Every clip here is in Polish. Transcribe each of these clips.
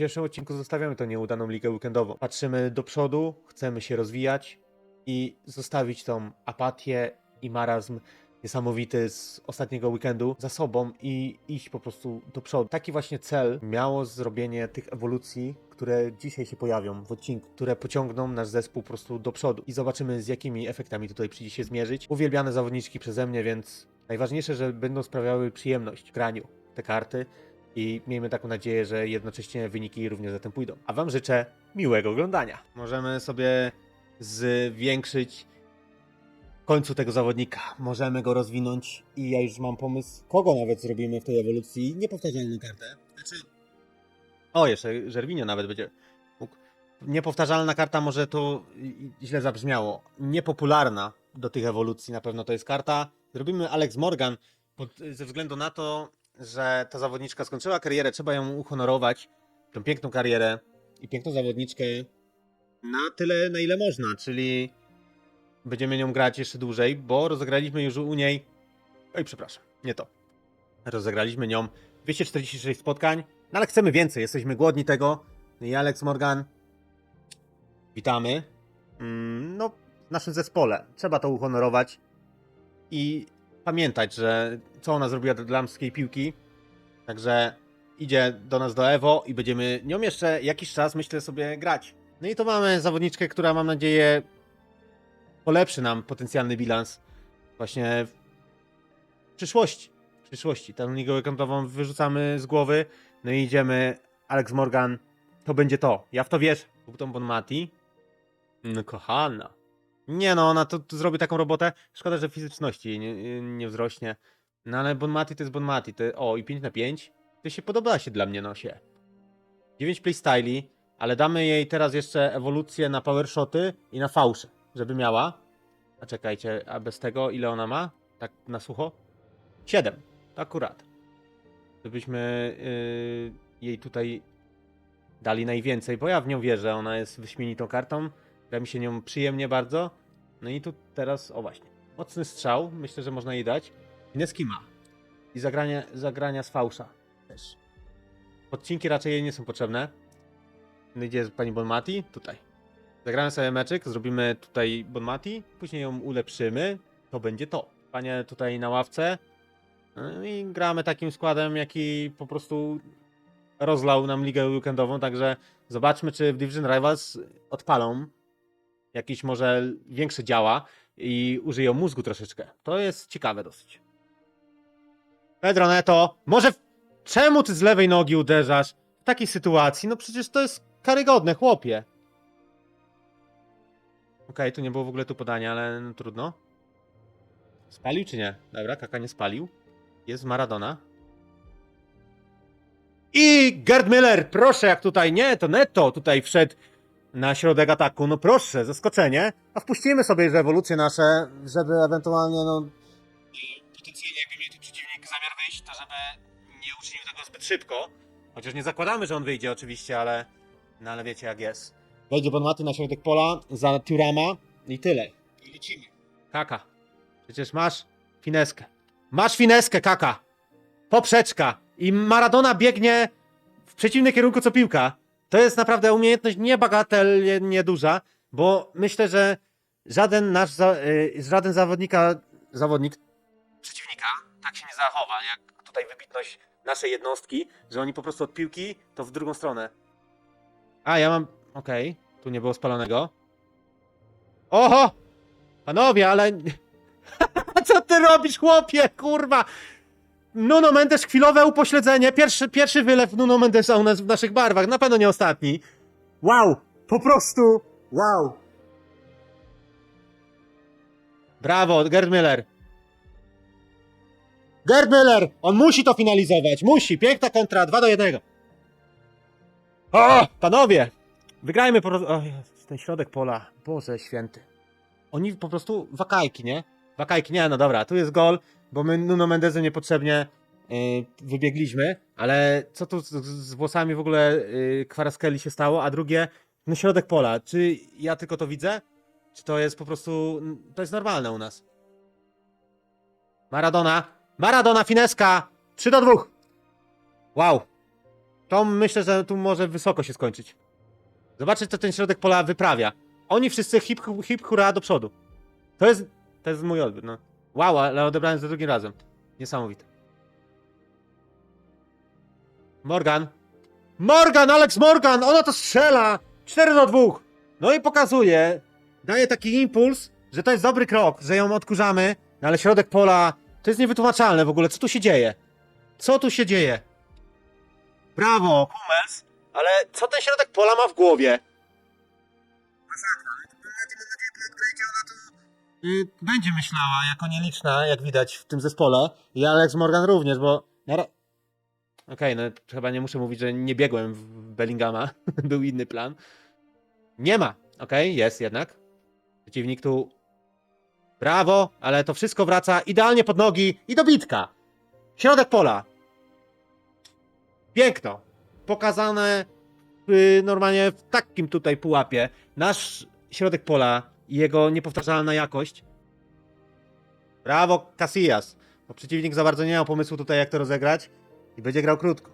dzisiejszym odcinku zostawiamy tą nieudaną ligę weekendową. Patrzymy do przodu, chcemy się rozwijać i zostawić tą apatię i marazm niesamowity z ostatniego weekendu za sobą i iść po prostu do przodu. Taki właśnie cel miało zrobienie tych ewolucji, które dzisiaj się pojawią w odcinku, które pociągną nasz zespół po prostu do przodu i zobaczymy z jakimi efektami tutaj przyjdzie się zmierzyć. Uwielbiane zawodniczki przeze mnie, więc najważniejsze, że będą sprawiały przyjemność w graniu te karty i miejmy taką nadzieję, że jednocześnie wyniki również za tym pójdą. A Wam życzę miłego oglądania. Możemy sobie zwiększyć końcu tego zawodnika. Możemy go rozwinąć i ja już mam pomysł, kogo nawet zrobimy w tej ewolucji. Niepowtarzalną kartę. Znaczy... O, jeszcze Żerwinio nawet będzie mógł. Niepowtarzalna karta może to źle zabrzmiało. Niepopularna do tych ewolucji na pewno to jest karta. Zrobimy Alex Morgan pod, ze względu na to, że ta zawodniczka skończyła karierę, trzeba ją uhonorować, tą piękną karierę i piękną zawodniczkę na tyle, na ile można, czyli będziemy nią grać jeszcze dłużej, bo rozegraliśmy już u niej. Oj, przepraszam, nie to. Rozegraliśmy nią 246 spotkań, no ale chcemy więcej, jesteśmy głodni tego. No I Alex Morgan, witamy. Mm, No, w naszym zespole. Trzeba to uhonorować i pamiętać, że co ona zrobiła dla damskiej piłki. Także idzie do nas do Evo i będziemy nią jeszcze jakiś czas, myślę, sobie grać. No i to mamy zawodniczkę, która mam nadzieję polepszy nam potencjalny bilans właśnie w przyszłości. W przyszłości. Tę ligę weekendową wyrzucamy z głowy, no i idziemy Alex Morgan. To będzie to. Ja w to wierzę. Bugton Bonmati. No kochana. Nie no, ona to, to zrobi taką robotę. Szkoda, że fizyczności nie, nie wzrośnie. No ale Bonmati to jest Bonmati. To, o, i 5 na 5. To się podoba się dla mnie nosie. 9 playstyli, ale damy jej teraz jeszcze ewolucję na power shoty i na fałsze, żeby miała. A czekajcie, a bez tego ile ona ma? Tak na sucho? 7. Akurat. Żebyśmy yy, jej tutaj dali najwięcej, bo ja w nią wierzę. Ona jest wyśmienitą kartą. Gra mi się nią przyjemnie bardzo. No i tu teraz, o właśnie, mocny strzał. Myślę, że można jej dać. Fineski ma. I zagrania, zagrania z fałsza też. Odcinki raczej jej nie są potrzebne. No Gdzie pani Bonmati? Tutaj. Zagramy sobie meczyk, zrobimy tutaj Bonmati, później ją ulepszymy. To będzie to. Panie tutaj na ławce. No I gramy takim składem, jaki po prostu rozlał nam ligę weekendową, także zobaczmy, czy w Division Rivals odpalą jakiś może większe działa i użyją mózgu troszeczkę. To jest ciekawe dosyć. Pedro Neto, może czemu ty z lewej nogi uderzasz w takiej sytuacji? No przecież to jest karygodne, chłopie. Okej, tu nie było w ogóle tu podania, ale no, trudno. Spalił czy nie? Dobra, Kaka nie spalił. Jest Maradona. I Gerd Miller, proszę, jak tutaj nie, to Neto tutaj wszedł na środek ataku. No proszę, zaskoczenie. A wpuścimy sobie już ewolucje nasze, żeby ewentualnie, no. Potencjalnie, jakby miał tu przeciwnik zamiar wyjść, to żeby nie uczynił tego zbyt szybko. Chociaż nie zakładamy, że on wyjdzie oczywiście, ale. No ale wiecie jak jest. Wejdzie Bonmaty na środek pola za Turama i tyle. I lecimy. Kaka. Przecież masz fineskę. Masz fineskę, kaka. Poprzeczka. I Maradona biegnie w przeciwnym kierunku co piłka. To jest naprawdę umiejętność niebagatelnie duża, bo myślę, że żaden nasz, y, żaden zawodnika, zawodnik przeciwnika tak się nie zachowa, jak tutaj wybitność naszej jednostki, że oni po prostu od piłki to w drugą stronę. A, ja mam... Okej, tu nie było spalonego. Oho! Panowie, ale... Co ty robisz, chłopie, kurwa? Nuno Mendes, chwilowe upośledzenie. Pierwszy, pierwszy wylew Nuno Mendesa u nas w naszych barwach. Na pewno nie ostatni. Wow! Po prostu wow! Brawo, Gerd Müller. Gerd Müller! On musi to finalizować. Musi. Piękna kontra. 2 do 1. O! Panowie! Wygrajmy po prostu. O, ten środek pola. Boże święty. Oni po prostu wakajki, nie? Wakajki, nie, no dobra, tu jest gol, bo my Nuno Mendezem niepotrzebnie yy, wybiegliśmy, ale co tu z, z włosami w ogóle yy, Kwaraskelli się stało? A drugie, no środek pola. Czy ja tylko to widzę? Czy to jest po prostu, to jest normalne u nas? Maradona, Maradona, fineska, 3 do 2. Wow. to myślę, że tu może wysoko się skończyć. Zobaczcie, co ten środek pola wyprawia. Oni wszyscy hip, hip hura do przodu. To jest, to jest mój odbiór, no. Wow, ale odebrałem za drugim razem. Niesamowite. Morgan. Morgan, Alex Morgan! Ona to strzela! 4 do 2. No i pokazuje, daje taki impuls, że to jest dobry krok, że ją odkurzamy, no ale środek pola to jest niewytłumaczalne w ogóle. Co tu się dzieje? Co tu się dzieje? Brawo, Hummels, ale co ten środek pola ma w głowie? Y, Będzie myślała jako nieliczna, jak widać w tym zespole. I Alex Morgan również, bo. Okej, no chyba nie muszę mówić, że nie biegłem w Bellingama. Był inny plan. Nie ma. Okej, jest jednak. Przeciwnik tu. Brawo, ale to wszystko wraca idealnie pod nogi i dobitka. Środek pola. Piękno. Pokazane normalnie w takim tutaj pułapie. Nasz środek pola i jego niepowtarzalna jakość. Brawo, Casillas. Bo przeciwnik za bardzo nie miał pomysłu tutaj, jak to rozegrać. I będzie grał krótko.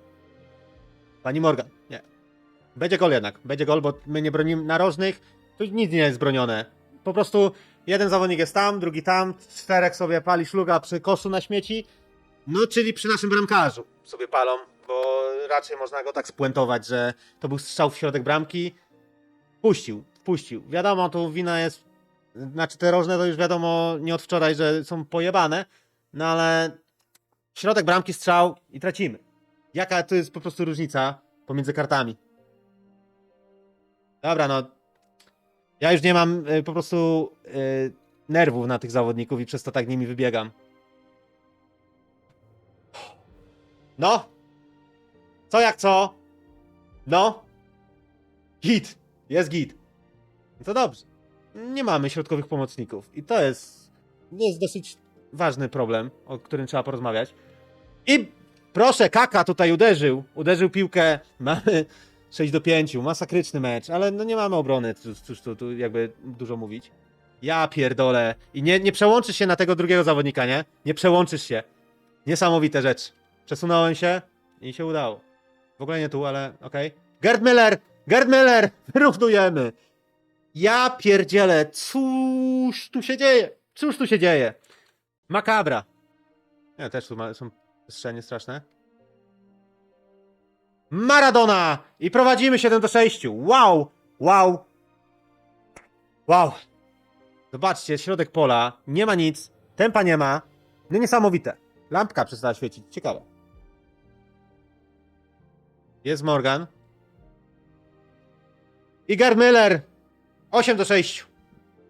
Pani Morgan, nie. Będzie gol jednak. Będzie gol, bo my nie bronimy narożnych. Tu nic nie jest bronione. Po prostu jeden zawodnik jest tam, drugi tam. Czterech sobie pali szluga przy koszu na śmieci. No, czyli przy naszym bramkarzu sobie palą, bo raczej można go tak spuentować, że to był strzał w środek bramki. Puścił, puścił. Wiadomo, tu wina jest. Znaczy, te rożne to już wiadomo nie od wczoraj, że są pojebane, no ale środek bramki strzał i tracimy. Jaka to jest po prostu różnica pomiędzy kartami? Dobra, no. Ja już nie mam y, po prostu y, nerwów na tych zawodników i przez to tak nimi wybiegam. No. Co jak co? No. Git. Jest git. No to dobrze. Nie mamy środkowych pomocników. I to jest, jest dosyć ważny problem, o którym trzeba porozmawiać. I proszę, Kaka tutaj uderzył. Uderzył piłkę. Mamy 6 do 5. Masakryczny mecz, ale no nie mamy obrony. Cóż, tu, tu jakby dużo mówić. Ja pierdolę. I nie, nie przełączysz się na tego drugiego zawodnika, nie? Nie przełączysz się. Niesamowite rzecz. Przesunąłem się i się udało. W ogóle nie tu, ale okej. Gerd Miller! Gerd Miller! Wyrównujemy! Ja pierdzielę, cóż tu się dzieje? Cóż tu się dzieje? Makabra. Nie, też tu ma, są strzelanie straszne. Maradona! I prowadzimy 7 do 6. Wow! Wow! Wow! Zobaczcie, środek pola, nie ma nic, tempa nie ma. No niesamowite. Lampka przestała świecić, ciekawe. Jest Morgan. Igar Miller! 8 do 6.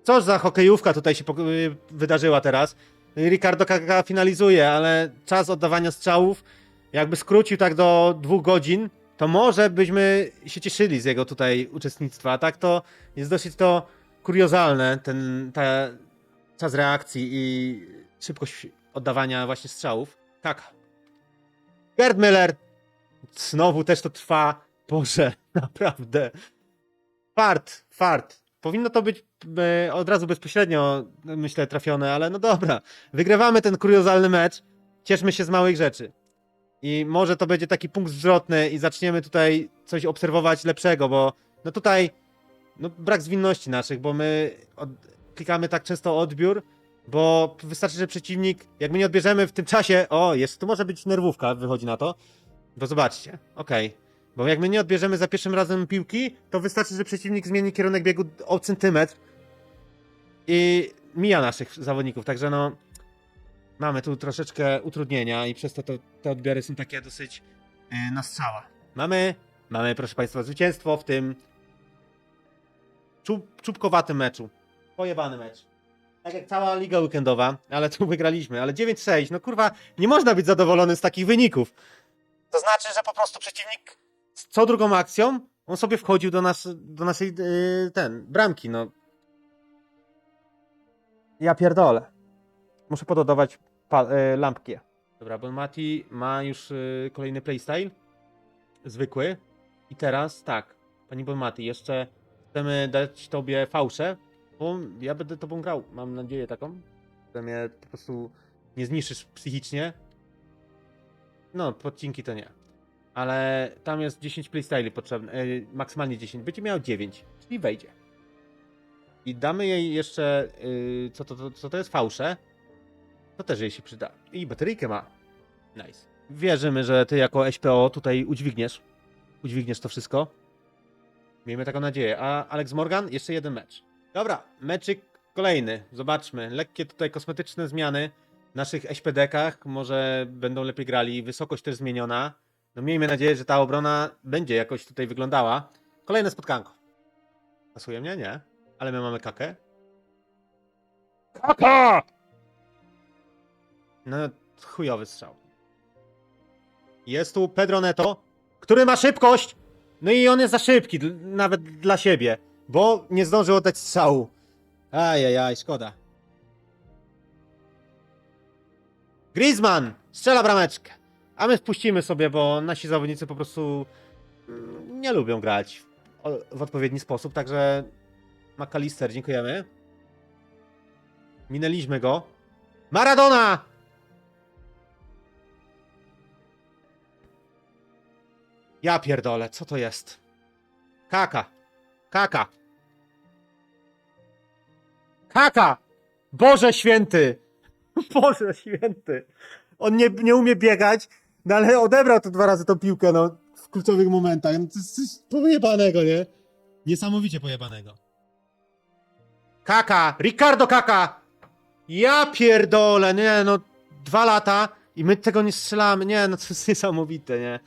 Cóż za hokejówka tutaj się y, wydarzyła teraz. Ricardo Kaka finalizuje, ale czas oddawania strzałów jakby skrócił tak do dwóch godzin, to może byśmy się cieszyli z jego tutaj uczestnictwa. Tak to jest dosyć to kuriozalne, ten ta czas reakcji i szybkość oddawania właśnie strzałów. Tak. Gerd Miller. Znowu też to trwa. Boże, naprawdę. Fart, fart. Powinno to być e, od razu bezpośrednio, myślę, trafione, ale no dobra. Wygrywamy ten kuriozalny mecz. Cieszmy się z małych rzeczy. I może to będzie taki punkt zwrotny i zaczniemy tutaj coś obserwować lepszego, bo no tutaj no brak zwinności naszych, bo my od, klikamy tak często odbiór, bo wystarczy, że przeciwnik, jak my nie odbierzemy w tym czasie, o, jest, tu może być nerwówka, wychodzi na to, bo zobaczcie, okej, bo jak my nie odbierzemy za pierwszym razem piłki, to wystarczy, że przeciwnik zmieni kierunek biegu o centymetr i mija naszych zawodników, także no mamy tu troszeczkę utrudnienia i przez to, to te odbiory są takie dosyć yy, na strzała. Mamy, mamy proszę Państwa zwycięstwo w tym czub, czubkowatym meczu. Pojebany mecz. Tak jak cała liga weekendowa, ale tu wygraliśmy, ale 9-6, no kurwa, nie można być zadowolony z takich wyników. To znaczy, że po prostu przeciwnik co drugą akcją on sobie wchodził do, nas, do naszej yy, ten, bramki, no. Ja pierdolę. Muszę pododawać pa- y, lampki. Dobra, bo Mati ma już y, kolejny playstyle. Zwykły. I teraz tak, pani Bonmati, jeszcze chcemy dać tobie fałszę, bo ja będę tobą grał. Mam nadzieję taką, że mnie po prostu nie zniszczysz psychicznie. No, podcinki to nie. Ale tam jest 10 playstyli potrzebne, e, maksymalnie 10, będzie miał 9, czyli wejdzie. I damy jej jeszcze, y, co, to, to, co to jest, fałsze, to też jej się przyda. I bateryjkę ma. Nice. Wierzymy, że ty jako SPO tutaj udźwigniesz, udźwigniesz to wszystko. Miejmy taką nadzieję. A Alex Morgan, jeszcze jeden mecz. Dobra, meczyk kolejny. Zobaczmy. Lekkie tutaj kosmetyczne zmiany w naszych SPD-kach. Może będą lepiej grali. Wysokość też zmieniona. No miejmy nadzieję, że ta obrona będzie jakoś tutaj wyglądała. Kolejne spotkanko. Pasuje mnie? Nie. Ale my mamy kakę. Kaka! No, chujowy strzał. Jest tu Pedro Neto, który ma szybkość. No i on jest za szybki, dl- nawet dla siebie, bo nie zdążył oddać strzału. Ajajaj, szkoda. Griezmann strzela brameczkę. A my wpuścimy sobie, bo nasi zawodnicy po prostu mm, nie lubią grać w, odpowiedni sposób, także McAllister, dziękujemy. Minęliśmy go. Maradona! Ja pierdolę, co to jest? Kaka. Kaka. Kaka! Boże święty! Boże święty! On nie, nie umie biegać, no ale odebrał to dwa razy tą piłkę, no, w kluczowych momentach. No, to jest coś pojebanego, nie? Niesamowicie pojebanego. Kaka! Ricardo Kaka! Ja pierdolę, nie no, dwa lata i my tego nie strzelamy, nie no, to jest niesamowite, nie?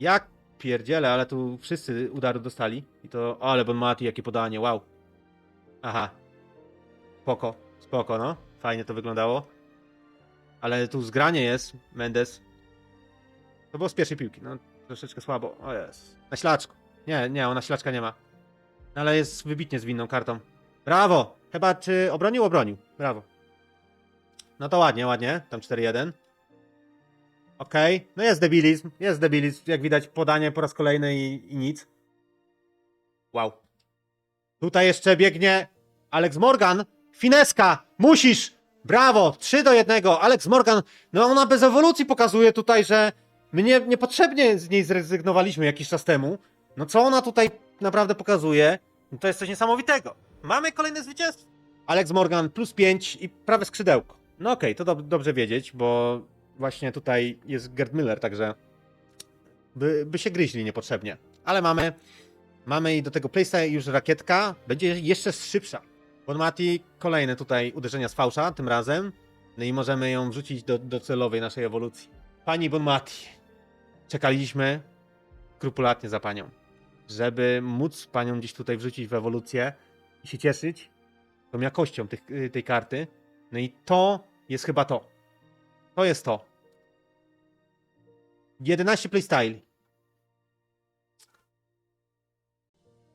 Jak pierdzielę, ale tu wszyscy udaru dostali. I to, ale Bon Mati, jakie podanie, wow. Aha. Spoko, spoko, no. Fajnie to wyglądało. Ale tu zgranie jest, Mendes. To było z pierwszej piłki, no troszeczkę słabo. O jest. Na ślaczku. Nie, nie, ona ślaczka nie ma. No, Ale jest wybitnie z winną kartą. Brawo! Chyba czy obronił? Obronił. Brawo. No to ładnie, ładnie. Tam 4-1. Okej. No jest debilizm. Jest debilizm. Jak widać podanie po raz kolejny i, i nic. Wow. Tutaj jeszcze biegnie Alex Morgan. Fineska! Musisz! Brawo! 3 do 1. Alex Morgan. No ona bez ewolucji pokazuje tutaj, że my nie, niepotrzebnie z niej zrezygnowaliśmy jakiś czas temu. No co ona tutaj naprawdę pokazuje? No to jest coś niesamowitego. Mamy kolejne zwycięstwo. Alex Morgan plus 5 i prawe skrzydełko. No okej, to dob- dobrze wiedzieć, bo właśnie tutaj jest Gerd Miller, także by, by się gryźli niepotrzebnie. Ale mamy, mamy i do tego playstyle już rakietka, będzie jeszcze szybsza. Bonmati kolejne tutaj uderzenia z fałsza tym razem. No i możemy ją wrzucić do, do celowej naszej ewolucji. Pani Bonmati, czekaliśmy skrupulatnie za panią, żeby móc panią gdzieś tutaj wrzucić w ewolucję i się cieszyć tą jakością tych, tej karty. No i to jest chyba to. To jest to. 11 playstyle.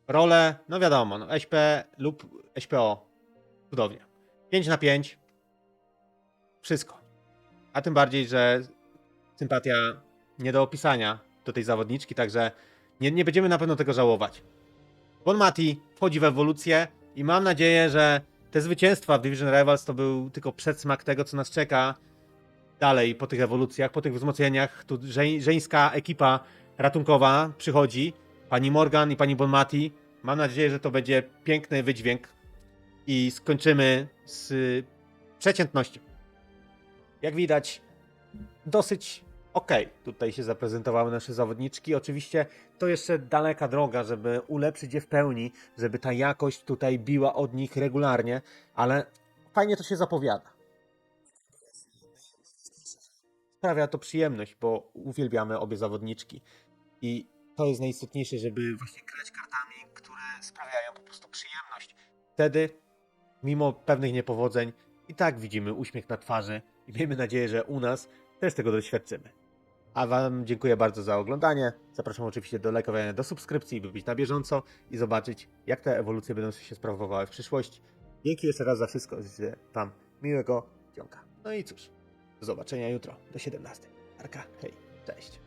Role, no wiadomo, no SP lub SPO. Cudownie. 5 na 5. Wszystko. A tym bardziej, że sympatia nie do opisania do tej zawodniczki, także nie, nie będziemy na pewno tego żałować. Bon Mati wchodzi w ewolucję i mam nadzieję, że te zwycięstwa w Division Rivals to był tylko przedsmak tego, co nas czeka dalej po tych ewolucjach, po tych wzmocnieniach. Tu żeń, żeńska ekipa ratunkowa przychodzi, pani Morgan i pani Bon Mati. Mam nadzieję, że to będzie piękny wydźwięk i skończymy z y, przeciętnością. Jak widać, dosyć okej tutaj się zaprezentowały nasze zawodniczki. Oczywiście to jeszcze daleka droga, żeby ulepszyć je w pełni, żeby ta jakość tutaj biła od nich regularnie, ale fajnie to się zapowiada. Sprawia to przyjemność, bo uwielbiamy obie zawodniczki i to jest najistotniejsze, żeby właśnie grać kartami, które sprawiają po prostu przyjemność. Wtedy, mimo pewnych niepowodzeń, i tak widzimy uśmiech na twarzy i miejmy nadzieję, że u nas też tego doświadczymy. A Wam dziękuję bardzo za oglądanie. Zapraszam oczywiście do lajkowania, do subskrypcji, by być na bieżąco i zobaczyć, jak te ewolucje będą się sprawowały w przyszłości. Dzięki jeszcze raz za wszystko. Życzę Wam miłego dzionka. No i cóż, do zobaczenia jutro do 17. Arka, hej, cześć.